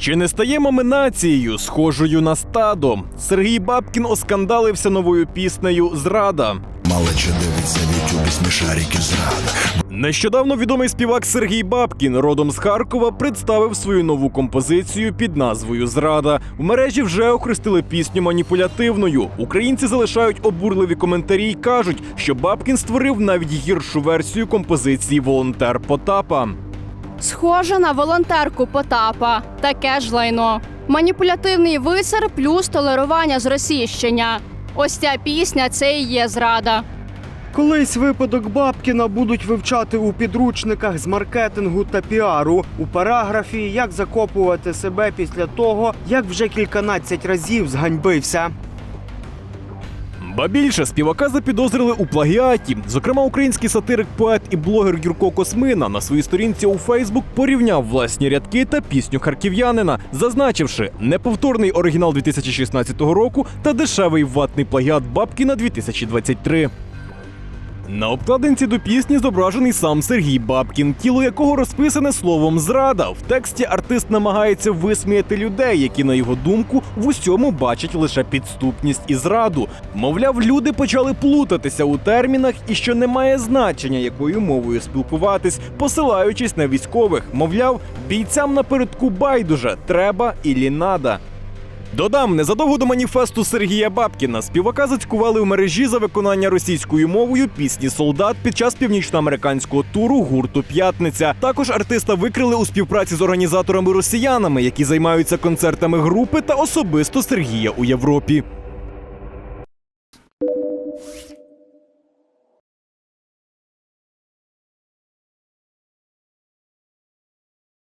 Чи не стаємо ми нацією, схожою на стадо? Сергій Бабкін оскандалився новою піснею Зрада. Мало що дивиться в ютубі смішарики зрада. Нещодавно відомий співак Сергій Бабкін, родом з Харкова, представив свою нову композицію під назвою Зрада. В мережі вже охрестили пісню маніпулятивною. Українці залишають обурливі коментарі і кажуть, що Бабкін створив навіть гіршу версію композиції Волонтер Потапа. Схожа на волонтерку Потапа. Таке ж лайно. Маніпулятивний висер плюс толерування зросійщення. Ось ця пісня це і є зрада. Колись випадок Бабкіна будуть вивчати у підручниках з маркетингу та піару у параграфі Як закопувати себе після того, як вже кільканадцять разів зганьбився. Ба більше співака запідозрили у плагіаті. Зокрема, український сатирик, поет і блогер Юрко Космина на своїй сторінці у Фейсбук порівняв власні рядки та пісню харків'янина, зазначивши неповторний оригінал 2016 року та дешевий ватний плагіат Бабкіна 2023. На обкладинці до пісні зображений сам Сергій Бабкін, тіло якого розписане словом зрада. В тексті артист намагається висміяти людей, які, на його думку, в усьому бачать лише підступність і зраду. Мовляв, люди почали плутатися у термінах і що не має значення, якою мовою спілкуватись, посилаючись на військових. Мовляв, бійцям напередку байдуже треба і нада. Додам, незадовго до маніфесту Сергія Бабкіна співака зацькували в мережі за виконання російською мовою пісні Солдат під час північноамериканського туру гурту П'ятниця. Також артиста викрили у співпраці з організаторами росіянами, які займаються концертами групи та особисто Сергія у Європі.